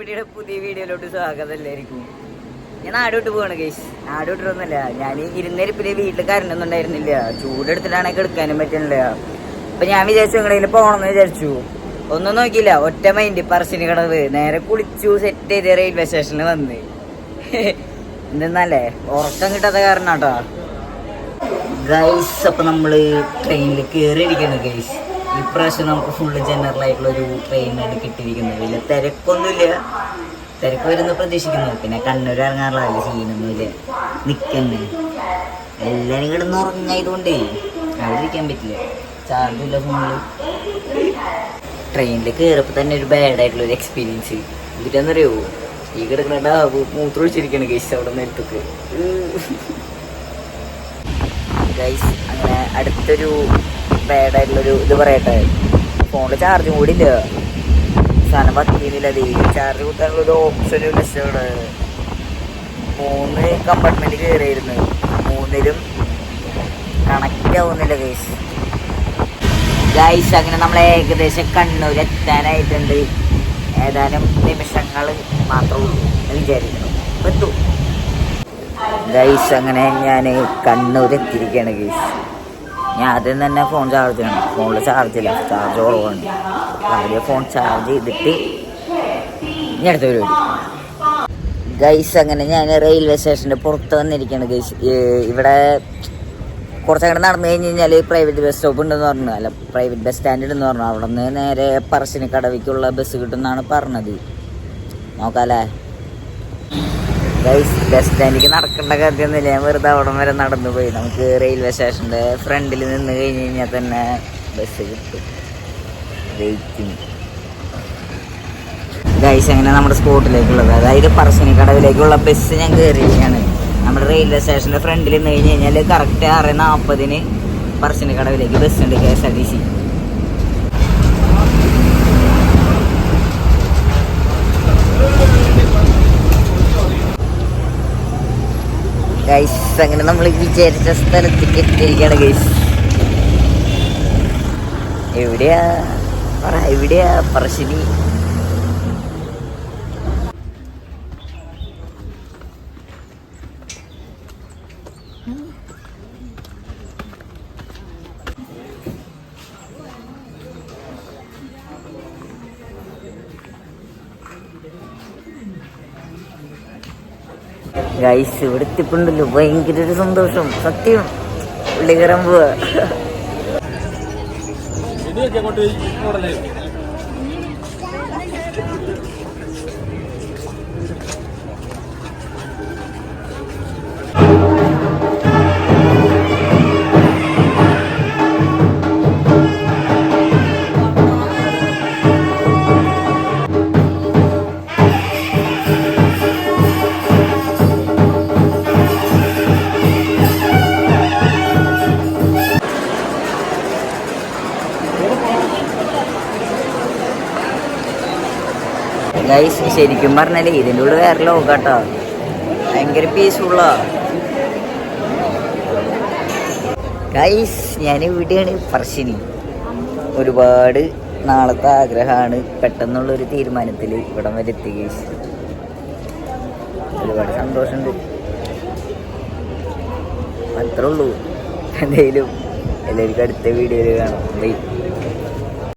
കുമ്പിടിയുടെ പുതിയ വീഡിയോയിലോട്ട് സ്വാഗതം എല്ലാവർക്കും. ഞാൻ നാടോട്ട് പോവാണ് കേസ് നാടോട്ടൊന്നുമില്ല ഞാൻ ഇരുന്നേരിപ്പിൽ വീട്ടിൽ കരണ്ടൊന്നും ഉണ്ടായിരുന്നില്ല. ചൂടെടുത്തിട്ടാണെങ്കിൽ എടുക്കാനും പറ്റുന്നില്ല അപ്പൊ ഞാൻ വിചാരിച്ചു നിങ്ങളതിൽ പോകണമെന്ന് വിചാരിച്ചു. ഒന്നും നോക്കിയില്ല ഒറ്റ മൈൻഡ് പറശ്ശിനി കടവ്. നേരെ കുളിച്ചു സെറ്റ് ചെയ്ത് റെയിൽവേ സ്റ്റേഷനിൽ വന്ന്. എന്തെന്നല്ലേ ഉറക്കം കിട്ടാത്ത കാരണം കേട്ടോ ഗൈസ് അപ്പൊ നമ്മൾ ട്രെയിനിൽ കയറിയിരിക്കണം ഗൈസ് ഇപ്രാവശ്യം നമുക്ക് ഫുള്ള് ജനറൽ ആയിട്ടുള്ള ഒരു ട്രെയിനാണ് കിട്ടിയിരിക്കുന്നത് വലിയ തിരക്കൊന്നുമില്ല. തിരക്ക് വരുന്ന പ്രതീക്ഷിക്കുന്നു. പിന്നെ കണ്ണൂർ ഇറങ്ങാറുള്ള സീനൊന്നുമില്ല നിക്കുന്നു. എല്ലാവരും കിടന്ന് ഉറങ്ങായതുകൊണ്ടേ അവിടെ ഇരിക്കാൻ പറ്റില്ല. ചാർജില്ല ഫുള്ള് ട്രെയിനിൽ കയറിയപ്പോൾ തന്നെ ഒരു ബാഡ് ആയിട്ടുള്ള ഒരു എക്സ്പീരിയൻസ് എന്നിട്ടെന്നറിയോ ഈ കിടക്കണ്ട ഡാബ് മൂത്രമൊഴിച്ചിരിക്കണം ഗൈസ് അവിടെ നേരത്തൊക്കെ ഗൈസ് അങ്ങനെ അടുത്തൊരു ബാഡായിട്ടുള്ളൊരു ഇത് പറയട്ടെ? ഫോണിൽ ചാർജും കൂടി ഇല്ല സാധനം പറ്റിയിരുന്നില്ല ചാർജ് കുത്താനുള്ള ഒരു ഓപ്ഷൻ ഇവിടെ മൂന്ന് കമ്പാർട്ട്മെന്റ് കയറിയിരുന്നു മൂന്നിലും കണക്റ്റ് ആവുന്നില്ല ഗൈസ് ഗൈസ് അങ്ങനെ നമ്മൾ ഏകദേശം കണ്ണൂർ എത്താനായിട്ടുണ്ട്. ഏതാനും നിമിഷങ്ങൾ മാത്രമേ ഉള്ളൂ എന്ന് വിചാരിക്കണം എത്തും. ഗൈസ് അങ്ങനെ ഞാൻ കണ്ണൂർ എത്തിയിരിക്കുകയാണ് ഗൈസ് ഞാൻ ആദ്യം തന്നെ ഫോൺ ചാർജ് ചെയ്യണം. ഫോണിൽ ചാർജ് ഇല്ല ചാർജ് കുറവാണ് ആദ്യം ഫോൺ ചാർജ് ചെയ്തിട്ട് ഇനി അടുത്ത പരിപാടി. ഗൈസ് അങ്ങനെ ഞാൻ റെയിൽവേ സ്റ്റേഷന്റെ പുറത്ത് വന്നിരിക്കുകയാണ് ഗൈസ് ഇവിടെ കുറച്ചങ്ങോട്ട് നടന്നു കഴിഞ്ഞ് കഴിഞ്ഞാൽ പ്രൈവറ്റ് ബസ് സ്റ്റോപ്പ് ഉണ്ടെന്ന് പറഞ്ഞു. അല്ല പ്രൈവറ്റ് ബസ് സ്റ്റാൻഡ് ഉണ്ടെന്ന് പറഞ്ഞു. അവിടെ നിന്ന് നേരെ പറശ്ശിനി കടവിക്കുള്ള ബസ് കിട്ടുമെന്നാണ് പറഞ്ഞത്. നോക്കാല്ലേ? ഗൈസ് ബസ് സ്റ്റാൻഡിലേക്ക് നടക്കേണ്ട കാര്യമൊന്നുമില്ല ഞാൻ വെറുതെ അവിടം വരെ നടന്നു പോയി നമുക്ക് റെയിൽവേ സ്റ്റേഷന്റെ ഫ്രണ്ടിൽ നിന്ന് കഴിഞ്ഞ് കഴിഞ്ഞാൽ തന്നെ ബസ് കിട്ടും. വെയിറ്റിംഗ് ഗൈസ് അങ്ങനെ നമ്മുടെ സ്പോട്ടിലേക്കുള്ളത്? അതായത് പറശ്ശിനി കടവിലേക്കുള്ള ബസ് ഞാൻ കയറിയിരിക്കുകയാണ് നമ്മുടെ റെയിൽവേ സ്റ്റേഷന്റെ ഫ്രണ്ടിൽ നിന്ന് കഴിഞ്ഞ് കഴിഞ്ഞാൽ കറക്റ്റ് ആറ് നാൽപ്പതിന് പറശ്ശിനി കടവിലേക്ക് ബസ് ഉണ്ട് K S R T C guys അങ്ങനെ നമ്മൾ വിചാരിച്ച സ്ഥലത്തേക്ക് എത്തിയിരിക്കുകയാണ് ഗൈസ് എവിടെയാ? പറ എവിടെയാ? പറശ്ശിനി ഗൈസ് ഇവിടെ എത്തിപ്പുണ്ടല്ലോ ഭയങ്കര ഒരു സന്തോഷം സത്യം പുള്ളി ഗൈസ് ശരിക്കും പറഞ്ഞാലേ ഇതിന്റെ ഉള്ളിൽ വേറെ ലോകാട്ടോ ഭയങ്കര പീസ്ഫുള്ളാ ഗൈസ് ഞാൻ ഇവിടെയാണ് പറശ്ശിനി. ഒരുപാട് നാളത്തെ ആഗ്രഹമാണ് പെട്ടെന്നുള്ളൊരു തീരുമാനത്തിൽ ഇവിടം വരെ എത്തി ഗൈസ് ഒരുപാട് സന്തോഷമുണ്ട്. അത്രേ ഉള്ളൂ. എന്തെങ്കിലും എല്ലാവർക്കും അടുത്ത വീഡിയോയിൽ കാണാം. ബൈ